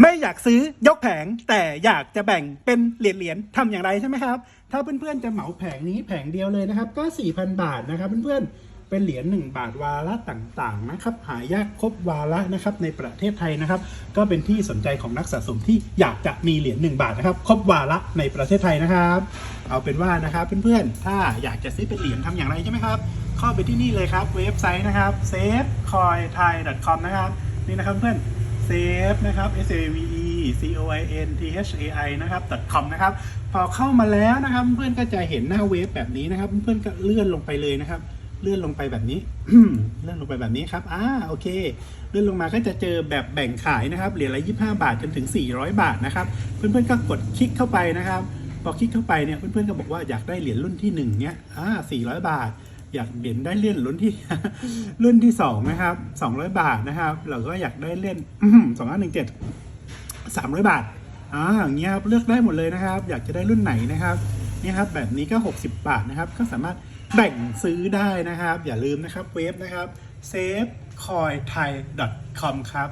ไม่อยากซื้อยกแผงแต่อยากจะแบ่งเป็นเหรียญเหรียญทำอย่างไรใช่ไหมครับ ถ้าเพื่อนๆจะเหมาแผงนี้แผงเดียวเลยนะครับ ก็ 4,000 บาทนะครับเพื่อนๆเป็นเหรียญ1บาทวาระต่างๆนะครับหายากครบวาระนะครับในประเทศไทยนะครับ ก็เป็นที่สนใจของนักสะสมที่อยากจะมีเหรียญ1บาทนะครับครบวาระในประเทศไทยนะครับ เอาเป็นว่านะครับเพื่อนๆถ้าอยากจะซื้อเป็นเหรียญทำอย่างไรใช่ไหมครับ เข้าไปที่นี่เลยครับเว็บไซต์นะครับ safecointhai.com นะครับนี่นะครับเพื่อน save นะครับ s a v e c o i n t h a i นะครับ .com นะครับ พอเข้ามาแล้วนะครับ เพื่อนก็จะเห็นหน้าเว็บแบบนี้นะครับ เพื่อนก็เลื่อนลงไปเลยนะครับ เลื่อนลงไปแบบนี้ เลื่อนลงไปแบบนี้ครับ อ่า โอเค เลื่อนลงมาก็จะเจอแบบแบ่งขายนะครับ เหรียญละ 25 บาทจนถึง 400 บาทนะครับ เพื่อนๆก็กดคลิกเข้าไปนะครับ พอคลิกเข้าไปเนี่ย เพื่อนๆก็บอกว่าอยากได้เหรียญรุ่นที่1เนี่ย อ่า400 บาท อยากเหรียญได้เหรียญรุ่นที่ รุ่นที่สองนะครับ200บาทนะครับ เราก็อยากได้เหรียญสองห้าหนึ่งเจ็ดสามร้อยบาทอ่าอย่างเงี้ยครับเลือกได้หมดเลยนะครับ อยากจะได้รุ่นไหนนะครับนี่ครับแบบนี้ก็ 60 บาทนะครับ ก็สามารถแบ่งซื้อได้นะครับ อย่าลืมนะครับเว็บนะครับ safecointhai.com ครับ